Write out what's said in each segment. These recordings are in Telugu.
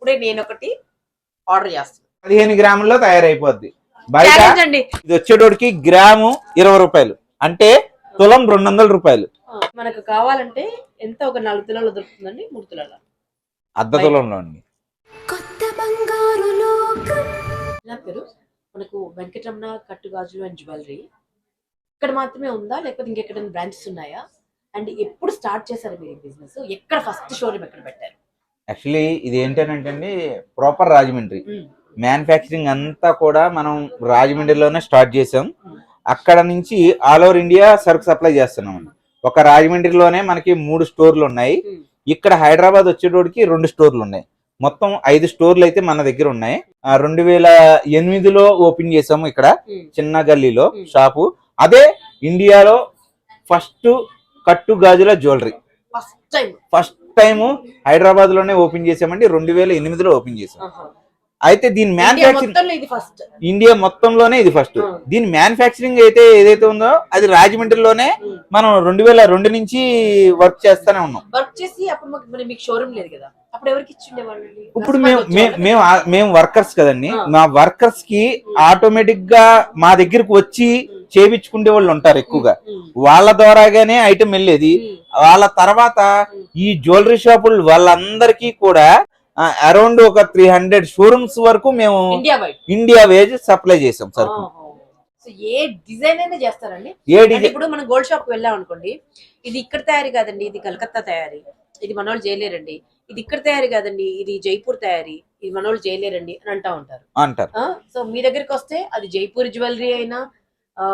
ఇప్పుడే నేను ఒకటి ఆర్డర్ చేస్తాను పదిహేను గ్రాముల్లో తయారైపోద్ది. బయట ఇది వచ్చేటోడికి గ్రాము ఇరవై రూపాయలు. అంటే తులం రెండు వందల రూపాయలు. మనకు కావాలంటే ఎంత ఒక నాలుగు తులాలు దొరుకుతుందండి? మూడు తులాల? అర్ధ తులంలో అండి. కొత్త బంగారు లోకం. నా పేరు మనకు వెంకటరమణ కట్టుగాజులు అండ్ జ్యువెలరీ. ఇక్కడ మాత్రమే ఉందా? లేకపోతే ఇంకెక్కడైనా బ్రాంచెస్ ఉన్నాయా? అండ్ ఎప్పుడు స్టార్ట్ చేశారు మీరు బిజినెస్? ఎక్కడ ఫస్ట్ షోరూమ్ ఎక్కడ పెట్టారు? యాక్చువల్లీ ఇది ఏంటంటే అండి ప్రాపర్ రాజమండ్రి మ్యానుఫ్యాక్చరింగ్ అంతా కూడా మనం రాజమండ్రిలోనే స్టార్ట్ చేసాం అక్కడ నుంచి ఆల్ ఓవర్ ఇండియా సరుకు సప్లై చేస్తున్నాం ఒక రాజమండ్రిలోనే మనకి మూడు స్టోర్లు ఉన్నాయి. ఇక్కడ హైదరాబాద్ వచ్చేటోడికి రెండు స్టోర్లు ఉన్నాయి. మొత్తం ఐదు స్టోర్లు అయితే మన దగ్గర ఉన్నాయి. రెండు వేల ఎనిమిదిలో ఓపెన్ చేసాము ఇక్కడ చిన్న గల్లీలో. షాపు. అదే ఇండియాలో ఫస్ట్ కట్టు గాజుల జ్యువెలరీ ఫస్ట్ టైము హైదరాబాద్లోనే హైదరాబాద్లోనే ఓపెన్ చేసామండి. రెండు వేల ఎనిమిదిలో ఓపెన్ చేసాం. అయితే దీని మ్యానుఫ్యాక్చరింగ్ ఫస్ట్ ఇండియా మొత్తంలోనే ఇది ఫస్ట్. దీని మ్యానుఫ్యాక్చరింగ్ అయితే ఏదైతే ఉందో అది రాజమండ్రిలోనే మనం రెండు వేల రెండు నుంచి వర్క్ చేస్తానే ఉన్నాం. వర్క్ చేసి అప్పుడు మాకు మరి మీకు షోరూమ్ లేదు కదా? అప్పుడు ఎవరికి ఇచ్చిండే వాళ్ళు? ఇప్పుడు మేము మేము మేము వర్కర్స్ కదండి. మా వర్కర్స్కి ఆటోమేటిక్గా మా దగ్గరకు వచ్చి చేపించుకునే వాళ్ళు ఉంటారు ఎక్కువగా. వాళ్ళ ద్వారాగానే ఐటమ్ వెళ్ళేది. వాళ్ళ తర్వాత ఈ జ్యువెలరీ షాపులు వాళ్ళందరికీ కూడా అరౌండ్ ఒక త్రీ హండ్రెడ్ షోరూమ్స్ వరకు మేము ఇండియా వేజ్ సప్లై చేసాం సార్ సో ఏ డిజైన్ అయినా చేస్తారండి? ఏ డిజైన్ ఇప్పుడు మనం గోల్డ్ షాప్ వెళ్ళాం అనుకోండి ఇది ఇక్కడ తయారీ కాదండి ఇది కలకత్తా తయారీ. ఇది మనోళ్ళు చేయలేరండి. ఇది ఇక్కడ తయారీ కాదండి ఇది జైపూర్ తయారీ. ఇది మనోళ్ళు చేయలేరండి అని అంటా ఉంటారు. అంటారు. సో మీ దగ్గరికి వస్తే అది జైపూర్ జ్యువెలరీ అయినా ఆ,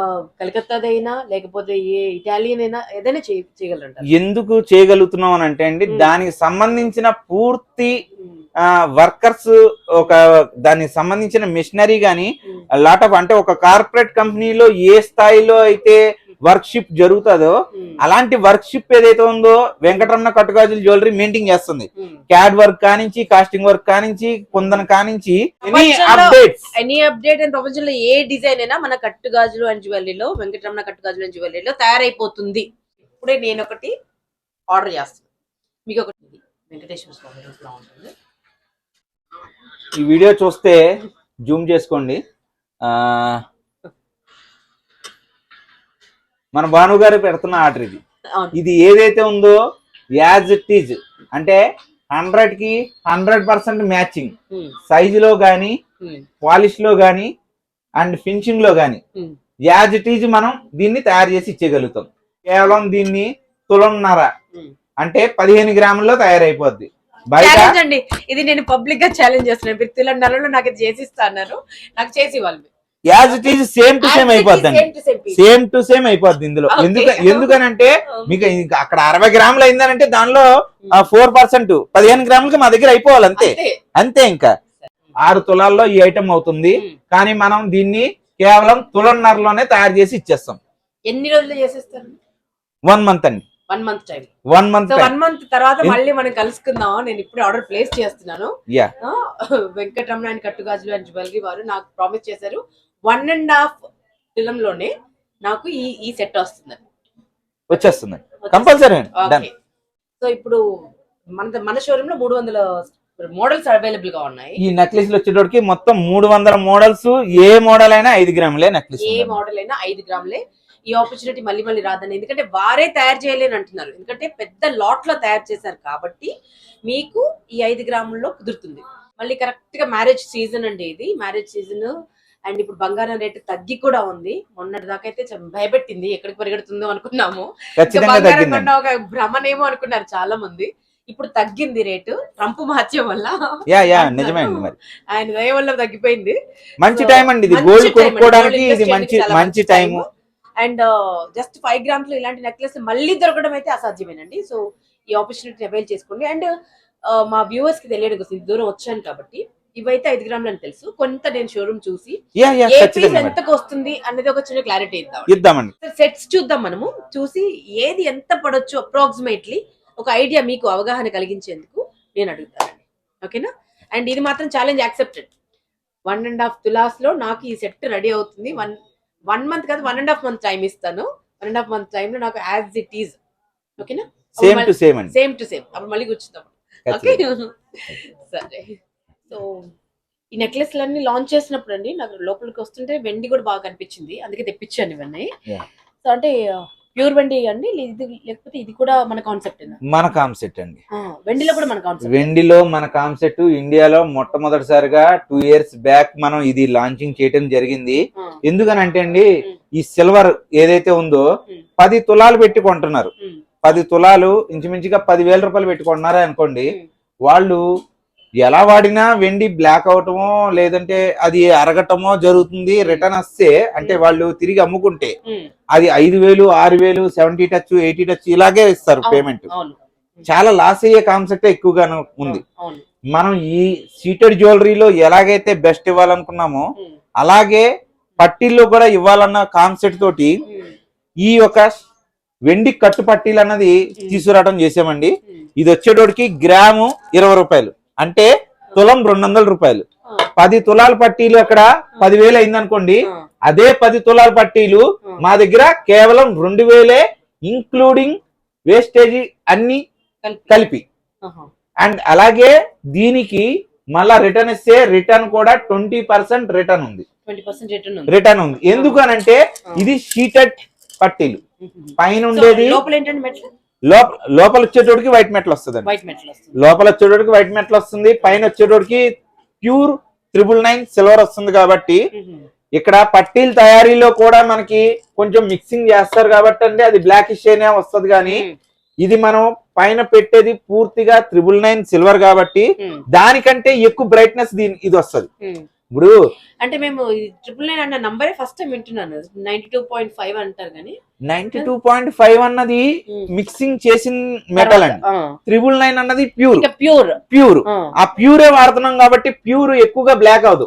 కలకత్తాది అయినా లేకపోతే ఏ ఇటాలియన్ అయినా ఏదైనా చేయ- చేయగలరంటారు. ఎందుకు చేయగలుగుతున్నాం అని అంటే అండి. దానికి సంబంధించిన పూర్తి వర్కర్స్ ఒక దానికి సంబంధించిన మిషనరీ గాని ఉమ్, లాట్ ఆఫ్ అంటే ఒక కార్పొరేట్ కంపెనీలో ఏ స్థాయిలో అయితే వర్క్ షిప్ జరుగుతుందో ఉమ్, అలాంటి వర్క్ షిప్ ఏదైతే ఉందో వెంకటరమణ కట్టుగాజుల జ్యువెలరీ మెయింటైన్ చేస్తుంది. ఉమ్. క్యాడ్ వర్క్ కానించి కాస్టింగ్ వర్క్ కానించి కుందన కానించి ఎనీ అప్డేట్ అండ్ ప్రపంచంలో ఏ డిజైన్ అయినా మన కట్టు గాజులు అండ్ జ్యువెలరీలో వెంకటరమణ కట్టు గాజులు అండ్ జ్యువెలరీలో తయారైపోతుంది. ఇప్పుడే నేను ఒకటి ఆర్డర్ చేస్తాను మీకు ఒకటి వెంకటేశ్వర స్వామి ఉంటుంది. ఈ వీడియో చూస్తే జూమ్ చేసుకోండి. మన భాను గారు పెడుతున్న ఆర్డర్ ఇది. ఇది ఏదైతే ఉందో యాజ్ ఇట్ ఈజ్. అంటే హండ్రెడ్కి హండ్రెడ్ పర్సెంట్ మ్యాచింగ్. ఉమ్, సైజులో గానీ పాలిష్లో గానీ అండ్ ఫినిషింగ్లో గానీ. యాజ్ ఇట్ ఈజ్ మనం దీన్ని తయారు చేసి ఇచ్చేయగలుగుతాం. కేవలం దీన్ని తులంన్నర. అంటే పదిహేను గ్రాముల్లో తయారైపోద్ది. ఛాలెంజ్ అండి. ఇది నేను పబ్లిక్గా ఛాలెంజ్ చేస్తున్నాను మీరు తిలన్నరలో నాకు ఇది చేసి ఇస్తా అన్నారు. నాకు చేసి మీరు. As it is same to same అయిపోద్దండి. Same to same అయిపోద్ది ఇందులో. ఎందుకు ఎందుకనంటే మీకు అక్కడ అరవై గ్రాములు అయిందనంటే దానిలో ఫోర్ పర్సెంట్ పదిహేను గ్రాములకి మా దగ్గర అయిపోవాలి అంతే. అంతే. ఇంకా. ఆరు తులాల్లో ఈ ఐటమ్ అవుతుంది. ఉమ్. కానీ మనం దీన్ని కేవలం తులన్నరలోనే తయారు చేసి ఇచ్చేస్తాం. ఎన్ని రోజులు చేసేస్తారు? వన్ మంత్ అండి. One month time one month one month తర్వాత మళ్ళీ మనం కలుసుకుందాం నేను ఇప్పుడు ఆర్డర్ ప్లేస్ చేస్తున్నాను. వెంకటరమణ అండ్ కట్టుగాజులు అండ్ జ్యువెలరీ వారు నాకు ప్రామిస్ చేశారు. వన్ అండ్ హాఫ్ ఫిలంలోనే నాకు ఈ ఈ సెట్ వస్తుంది. వచ్చేస్తుంది. కంపల్సరీ సో ఇప్పుడు మన మన షోరూమ్లో మూడు వందల మోడల్స్ అవైలబుల్గా ఉన్నాయి. ఈ నెక్లెస్ వచ్చేటోడికి మొత్తం మూడు వందల మోడల్స్ ఏ మోడల్ అయినా ఐదు గ్రాములే నెక్లెస్ ఏ మోడల్ అయినా ఐదు గ్రాములే. ఈ ఆపర్చునిటీ మళ్ళీ మళ్ళీ రాదని. ఎందుకంటే వారే తయారు చేయలేని అంటున్నారు. ఎందుకంటే పెద్ద లాట్లో తయారు చేశారు కాబట్టి మీకు ఈ ఐదు గ్రాముల్లో కుదురుతుంది. మళ్ళీ కరెక్ట్గా మ్యారేజ్ సీజన్ అండి ఇది. మ్యారేజ్ సీజన్ అండ్ ఇప్పుడు బంగారం రేటు తగ్గి కూడా ఉంది. మొన్నటి దాకా అయితే భయపెట్టింది. ఎక్కడికి పరిగెడుతుందో అనుకున్నాము. బంగారం కొన్న ఒక భ్రమనేమో అనుకున్నారు చాలా మంది. ఇప్పుడు తగ్గింది రేటు. ట్రంప్ మహత్యం వల్ల. యా యా నిజమే అండి మరి. ఆయన దయ వల్ల తగ్గిపోయింది. మంచి టైం అండి ఇది. గోల్డ్. కొనుక్కోవడానికి ఇది మంచి మంచి టైం అండ్ జస్ట్ ఫైవ్ గ్రామ్స్లో ఇలాంటి నెక్లెస్ మళ్ళీ దొరకడం అయితే అసాధ్యమేనండి. సో ఈ ఆపర్చునిటీ అవైల్ చేసుకోండి. అండ్ మా వ్యూవర్స్కి తెలియడం కోసం దూరం వచ్చాను కాబట్టి ఇవైతే ఐదు గ్రాములు అని తెలుసు. కొంత నేను షోరూమ్ చూసి ఏ పీస్. ఎంతకు వస్తుంది అనేది ఒక చిన్న క్లారిటీ ఇద్దాం ఇద్దామండి. సెట్స్ చూద్దాం మనము. చూసి ఏది ఎంత పడొచ్చు అప్రాక్సిమేట్లీ ఒక ఐడియా మీకు అవగాహన కలిగించేందుకు నేను అడుగుతానండి. ఓకేనా? అండ్ ఇది మాత్రం challenge accepted one and half తులాస్లో నాకు ఈ సెట్ రెడీ అవుతుంది. వన్ వన్ మంత్ కాదు one and half month time ఇస్తాను. One and half month time లో నాకు యాజ్ ఇట్ ఈజ్ ఓకేనా సేమ్ టు సేమ్ అండి. సేమ్ టు సేమ్ అప్పుడు మళ్ళీ కూర్చుందాం ఓకే. సరే. సో ఈ నెక్లెస్లన్నీ లాంచ్ చేసినప్పుడు అండి నాకు లోపలికి వస్తుంటే వెండి కూడా బాగా కనిపించింది. అందుకే తెప్పించాను ఇవన్నీ. సో అంటే ప్యూర్ వెండి అండి ఇది లేకపోతే ఇది కూడా మన కాన్సెప్ట్ మన కాన్సెప్ట్ అండి. వెండిలో కూడా మన కాన్సెప్ట్ వెండిలో మన కాన్సెప్ట్ ఇండియాలో మొట్టమొదటిసారిగా టూ ఇయర్స్ బ్యాక్ మనం ఇది లాంచింగ్ చేయడం జరిగింది. ఎందుకనంటే అండి ఈ సిల్వర్ ఏదైతే ఉందో. పది తులాలు పెట్టి కొంటున్నారు. పది తులాలు ఇంచుమించుగా పదివేల రూపాయలు పెట్టి కొన్నారా అనుకోండి. వాళ్ళు ఎలా వాడినా వెండి బ్లాక్ అవటమో లేదంటే అది అరగటమో జరుగుతుంది రిటర్న్ వస్తే అంటే వాళ్ళు తిరిగి అమ్ముకుంటే అది ఐదు వేలు ఆరు వేలు సెవెంటీ టచ్ ఎయిటీ టచ్ ఇలాగే ఇస్తారు పేమెంట్ చాలా లాస్ అయ్యే కాన్సెప్ట్ ఎక్కువగా ఉంది. మనం ఈ సీటెడ్ జ్యువెలరీలో ఎలాగైతే బెస్ట్ ఇవ్వాలనుకున్నామో అలాగే పట్టీల్లో కూడా ఇవ్వాలన్న కాన్సెప్ట్ తోటి ఈ యొక్క వెండి కట్టు పట్టీలు అన్నది తీసుకురావడం చేసామండి. ఇది వచ్చేటోడికి గ్రాము ఇరవై రూపాయలు. అంటే తులం రెండు వందల రూపాయలు పది తులాల పట్టీలు అక్కడ పదివేలు అయింది అనుకోండి ఆ, అదే పది తులాల పట్టీలు మా దగ్గర కేవలం రెండు వేలే ఇంక్లూడింగ్ వేస్టేజీ అన్ని కలిపి. అండ్ అలాగే దీనికి మళ్ళా రిటర్న్ ఇస్తే రిటర్న్ కూడా ట్వంటీ పర్సెంట్ రిటర్న్ ఉంది. 20% రిటర్న్ ఉంది. ఎందుకు అనంటే ఇది షీటెడ్ పట్టీలు. పైన ఉండేది లోపల వచ్చేటోడికి వైట్ మెటల్ వస్తుంది వైట్ మెట్లు లోపల వచ్చేటోడికి వైట్ మెటల్ వస్తుంది. పైన వచ్చేటోడికి ప్యూర్ త్రిబుల్ నైన్ సిల్వర్ వస్తుంది కాబట్టి ఇక్కడ పట్టీల తయారీలో కూడా మనకి కొంచెం మిక్సింగ్ చేస్తారు కాబట్టి అంటే అది బ్లాక్ అనే వస్తుంది కానీ ఇది మనం పైన పెట్టేది పూర్తిగా త్రిబుల్ నైన్ సిల్వర్ కాబట్టి దానికంటే ఎక్కువ బ్రైట్నెస్ దీని ఇది వస్తుంది. ఇప్పుడు అంటే మేము ట్రిపుల్ నైన్ అన్న నంబరే ఫస్ట్ టైం వింటున్నాను. నైన్టీ టూ పాయింట్ ఫైవ్ అంటారు కానీ. నైన్టీ టూ పాయింట్ ఫైవ్ అన్నది. మిక్సింగ్ చేసిన మెటల్ అండి. త్రిబుల్ నైన్ అన్నది ప్యూర్ ప్యూర్ ప్యూర్ ఆ. ప్యూరే వాడుతున్నాం కాబట్టి ప్యూర్ ఎక్కువగా బ్లాక్ అవదు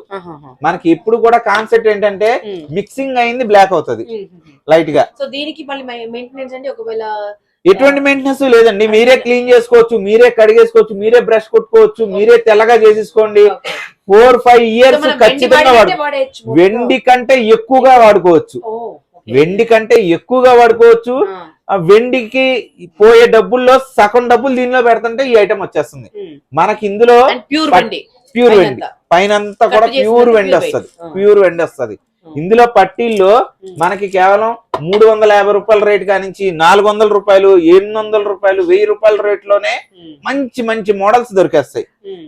మనకి ఎప్పుడు కూడా కాన్సెప్ట్ ఏంటంటే మిక్సింగ్ అయింది బ్లాక్ అవుతుంది. లైట్గా. సో దీనికి మళ్ళీ మెయింటెనెన్స్ అంటే ఒకవేళ ఎటువంటి మెయింటెనెన్స్ లేదండి మీరే క్లీన్ చేసుకోవచ్చు మీరే కడిగేసుకోవచ్చు మీరే బ్రష్ కొట్టుకోవచ్చు మీరే తెల్లగా చేసేసుకోండి. ఫోర్ ఫైవ్ ఇయర్స్ ఖచ్చితంగా వాడు. వెండి కంటే ఎక్కువగా వాడుకోవచ్చు. వెండి కంటే ఎక్కువగా వాడుకోవచ్చు ఆ, వెండికి పోయే డబ్బుల్లో సగం డబ్బులు దీనిలో పెడుతుంటే ఈ ఐటమ్ వచ్చేస్తుంది. మనకి ఇందులో పట్- వెండి ప్యూర్ పైనంతా. వెండి పైన అంతా కూడా ప్యూర్ వెండి వస్తుంది. ప్యూర్ వెండి వస్తుంది. ఇందులో పట్టీల్లో మనకి కేవలం మూడు వందల యాభై రూపాయల రేట్ కానించి నాలుగు వందల రూపాయలు ఎనిమిది వందల రూపాయలు వెయ్యి రూపాయల రేట్లోనే మంచి మంచి మోడల్స్ దొరికేస్తాయి.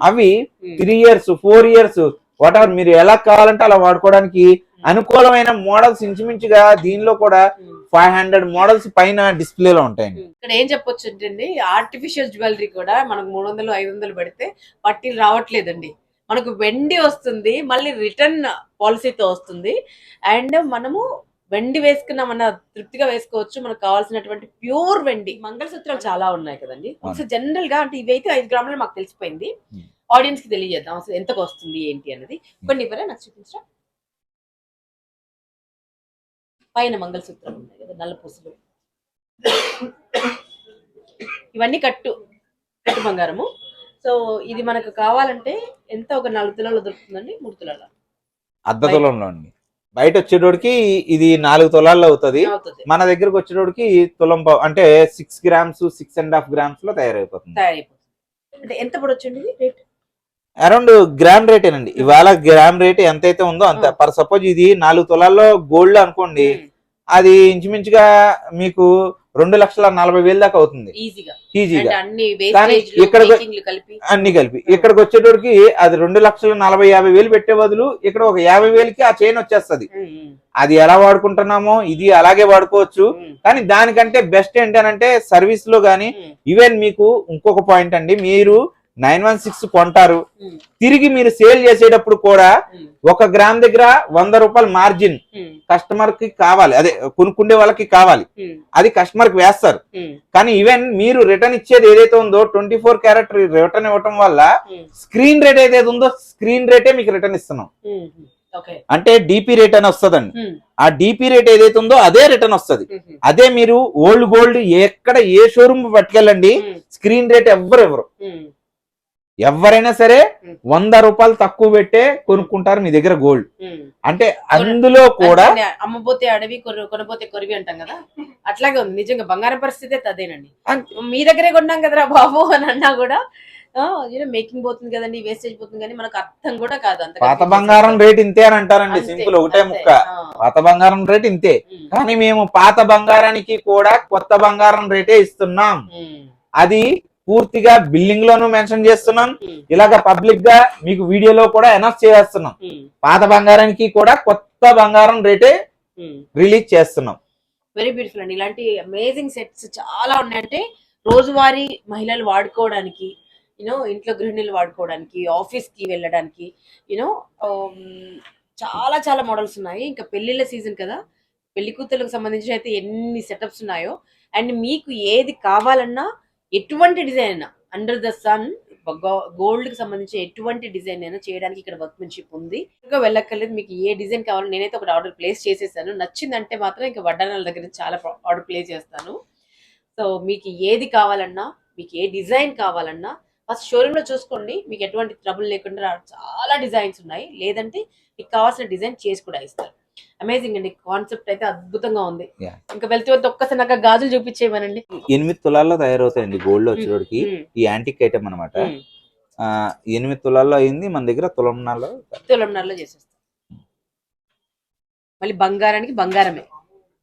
అవి. Three years four years whatever మీరు ఎలా కావాలంటే అలా వాడుకోవడానికి అనుకూలమైన మోడల్స్ ఇంచుమించుగా దీనిలో కూడా. ఫైవ్ హండ్రెడ్ మోడల్స్ పైన డిస్ప్లేలో ఉంటాయండి. ఇక్కడ ఏం చెప్పొచ్చు అంటే ఆర్టిఫిషియల్ జ్యువెలరీ కూడా మనకు మూడు వందలు ఐదు వందలు పెడితే పట్టీలు రావట్లేదండి. మనకు వెండి వస్తుంది మళ్ళీ రిటర్న్ పాలసీతో వస్తుంది. అండ్ మనము వెండి వేసుకున్నామన్న తృప్తిగా వేసుకోవచ్చు. మనకు కావాల్సినటువంటి ప్యూర్ వెండి. మంగళసూత్రాలు చాలా ఉన్నాయి కదండి. ఒకసారి జనరల్గా అంటే ఇవైతే ఐదు గ్రాములు మాకు తెలిసిపోయింది. ఆడియన్స్కి తెలియజేద్దాం అసలు ఎంతకు వస్తుంది ఏంటి అనేది కొన్ని ఇవ్వరా? నాకు చూపించరా? పైన మంగళసూత్రం ఉన్నాయి కదా నల్ల పూసలు. ఇవన్నీ కట్టు కట్టు బంగారము. సో ఇది మనకు కావాలంటే ఎంత? ఒక నాలుగు తులాలు దొరుకుతుందండి? మూడు తులాల? అర్ధ తులంలో అండి. బయట వచ్చేటోడికి ఇది నాలుగు తులాల్లో అవుతుంది. మన దగ్గరకు వచ్చేటోడికి తులం అంటే six grams six and half గ్రామ్స్లో తయారైపోతుంది. ఎంత పడొచ్చండి రేట్ అరౌండ్ గ్రామ్ రేటేనండి ఇవాళ గ్రామ్ రేట్ ఎంతైతే ఉందో అంత. పర్ సపోజ్ ఇది నాలుగు తులాల్లో గోల్డ్ అనుకోండి అది ఇంచుమించుగా మీకు రెండు లక్షల నలభై వేలు దాకా అవుతుంది. ఈజీగా ఈజీగా అంటే అన్ని కానీ ఇక్కడ- కలిపి. అన్ని కలిపి. ఇక్కడికి వచ్చేటోడికి అది రెండు లక్షల నలభై యాభై వేలు పెట్టే బదులు ఇక్కడ ఒక యాభై వేలకి ఆ చైన్ వచ్చేస్తది. అది ఎలా వాడుకుంటున్నామో ఇది అలాగే వాడుకోవచ్చు. కానీ దానికంటే బెస్ట్ ఏంటంటే సర్వీస్లో గానీ ఈవెన్ మీకు ఇంకొక పాయింట్ అండి. మీరు నైన్ వన్ సిక్స్ కొంటారు. తిరిగి మీరు సేల్ చేసేటప్పుడు కూడా ఒక గ్రామ్ దగ్గర వంద రూపాయల మార్జిన్ కస్టమర్కి కావాలి. అదే కొనుక్కుండే వాళ్ళకి కావాలి. అది కస్టమర్కి వేస్తారు. కానీ ఈవెన్ మీరు రిటర్న్ ఇచ్చేది ఏదైతే ఉందో ట్వంటీ ఫోర్ క్యారెట్ రిటర్న్ ఇవ్వటం వల్ల స్క్రీన్ రేట్ ఏదైతే ఉందో స్క్రీన్ రేటే మీకు రిటర్న్ ఇస్తున్నాం. అంటే డిపి రేట్ అని వస్తుందండి. ఉమ్, ఆ డిపి రేట్ ఏదైతే ఉందో అదే రిటర్న్ వస్తుంది. ఉమ్, అదే మీరు ఓల్డ్ గోల్డ్ ఎక్కడ ఏ షోరూమ్ పట్టుకెళ్ళండి ఉమ్, స్క్రీన్ రేట్ ఎవ్వరు ఎవరు ఎవరైనా సరే. వంద రూపాయలు తక్కువ పెట్టే కొనుక్కుంటారు మీ దగ్గర గోల్డ్. అంటే అందులో కూడా అంటే అమ్మపోతే అడవి కొర- కొనపోతే కొరివి అంటాం కదా? అట్లాగే ఉంది. నిజంగా బంగారం పరిస్థితి అదేనండి. మీ దగ్గరే కొన్నాం కదరా బాబు అని అన్నా కూడా మేకింగ్ పోతుంది కదండి వేస్టేజ్ పోతుంది కానీ మనకు అర్థం కూడా కాదు అంత పాత బంగారం రేట్ ఇంతే అని అంటారండి సింపుల్ ఒకటే. ముక్క. పాత బంగారం రేట్ ఇంతే. కానీ మేము పాత బంగారానికి కూడా కొత్త బంగారం రేటే ఇస్తున్నాం. అది పూర్తిగా బిల్డింగ్ లోను మెన్షన్ చేస్తున్నాం. ఇలాగ పబ్లిక్గా మీకు వీడియోలో కూడా అనౌన్స్ చేస్తున్నాం. పాత బంగారానికి కూడా కొత్త బంగారం రేటే. రిలీజ్ చేస్తున్నాం. వెరీ బ్యూటిఫుల్ అండి. ఇలాంటి అమేజింగ్ సెట్స్ చాలా ఉన్నాయంటే రోజువారీ మహిళలు వాడుకోవడానికి యూనో ఇంట్లో గృహిణులు వాడుకోవడానికి ఆఫీస్కి వెళ్ళడానికి యూనో చాలా చాలా మోడల్స్ ఉన్నాయి. ఇంకా పెళ్ళిళ్ళ సీజన్ కదా. పెళ్ళి కూతుర్లకు సంబంధించి అయితే ఎన్ని సెటప్స్ ఉన్నాయో. అండ్ మీకు ఏది కావాలన్నా ఎటువంటి డిజైన్ అయినా అండర్ ద సన్ గోల్డ్కి సంబంధించి ఎటువంటి డిజైన్ అయినా చేయడానికి ఇక్కడ వర్క్మెన్షిప్ ఉంది. ఇంకా వెళ్ళక్కర్లేదు మీకు ఏ డిజైన్ కావాలో నేనైతే ఒకటి ఆర్డర్ ప్లేస్ చేసేసాను. నచ్చిందంటే మాత్రం ఇంకా వడ్డానాల దగ్గర చాలా ఆర్డర్ ప్లేస్ చేస్తాను. సో మీకు ఏది కావాలన్నా మీకు ఏ డిజైన్ కావాలన్నా ఫస్ట్ షోరూమ్లో చూసుకోండి. మీకు ఎటువంటి ట్రబుల్ లేకుండా చాలా డిజైన్స్ ఉన్నాయి. లేదంటే మీకు కావాల్సిన డిజైన్ చేసి కూడా ఇస్తారు. అమేజింగ్ అండి. కాన్సెప్ట్ అయితే అద్భుతంగా ఉంది. ఇంకా వెళ్తూ వెళ్తే ఒక్కసారి నాకు గాజులు చూపించేయమనండి. ఎనిమిది తులాల్లో తయారవుతాయండి గోల్డ్ వచ్చేటికి ఉమ్, ఈ యాంటిక్ ఐటమ్ అనమాట. ఎనిమిది తులాల్లో అయింది. మన దగ్గర తులంనాల్లో తులంనరలో చేసేస్తాం. మళ్ళీ బంగారానికి బంగారమే.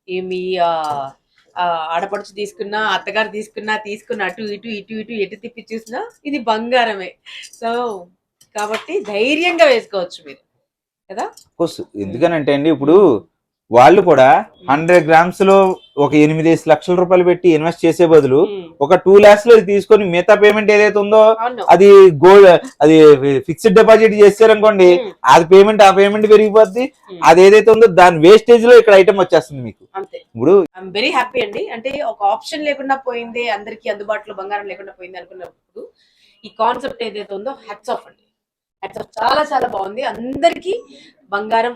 ఈ మీ ఆడపడుచు తీసుకున్నా అత్తగారు తీసుకున్నా తీసుకున్న అటు ఇటు ఇటు ఇటు ఎటు తిప్పి చూసినా ఇది బంగారమే. సో కాబట్టి ధైర్యంగా వేసుకోవచ్చు మీరు. కదా? కోర్స్ ఎందుకనంటే అండి ఇప్పుడు వాళ్ళు కూడా హండ్రెడ్ గ్రామ్స్లో ఒక ఎనిమిది లక్షల రూపాయలు పెట్టి ఇన్వెస్ట్ చేసే బదులు ఉమ్, ఒక టూ లాక్స్లో తీసుకొని మిగతా పేమెంట్ ఏదైతే ఉందో అది గోల్డ్ అది ఫిక్స్డ్ డిపాజిట్ చేశారనుకోండి ఉమ్, అది పేమెంట్ ఆ పేమెంట్ పెరిగిపోద్ది. అది ఏదైతే ఉందో దాని వేస్టేజ్లో ఇక్కడ ఐటమ్ వచ్చేస్తుంది మీకు. ఇప్పుడు వెరీ హ్యాపీ అండి. అంటే ఒక ఆప్షన్ లేకుండా పోయింది అందరికి అందుబాటులో బంగారం లేకుండా పోయింది అనుకున్నప్పుడు ఈ కాన్సెప్ట్ ఏదైతే ఉందో హ్యాట్స్ ఆఫ్ అండి. హ్యాట్స్ ఆఫ్ చాలా చాలా బాగుంది. అందరికి బంగారం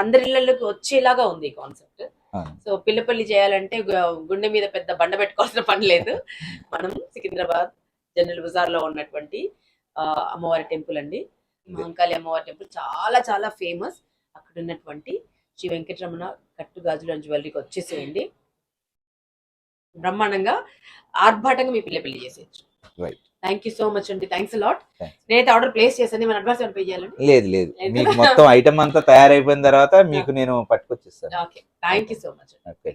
అందరి ఇళ్ళలోకి వచ్చేలాగా ఉంది ఈ కాన్సెప్ట్ సో పిల్ల పెళ్ళి చేయాలంటే గుండె మీద పెద్ద బండ పెట్టుకోవాల్సిన పని లేదు. మనం సికింద్రాబాద్ జనరల్ బజార్లో ఉన్నటువంటి అమ్మవారి టెంపుల్ అండి. మహంకాళి అమ్మవారి టెంపుల్ చాలా చాలా ఫేమస్. అక్కడ ఉన్నటువంటి శ్రీ వెంకటరమణ కట్టు గాజులు జ్యువెలరీకి వచ్చేసేయండి. బ్రహ్మాండంగా ఆర్భాటంగా మీ పిల్ల పెళ్ళి చేసేయచ్చు. Right. Thank you so much అండి థ్యాంక్స్ లాట్. నేనైతే ఆర్డర్ ప్లేస్ చేశాను. మన అడ్వాన్స్ పే చేయాలండి? లేదు లేదు. లేదు. మీకు మొత్తం ఐటమ్ అంతా తయారైపోయిన తర్వాత మీకు నేను పట్టుకొచ్చిస్తాను. Okay thank you so much okay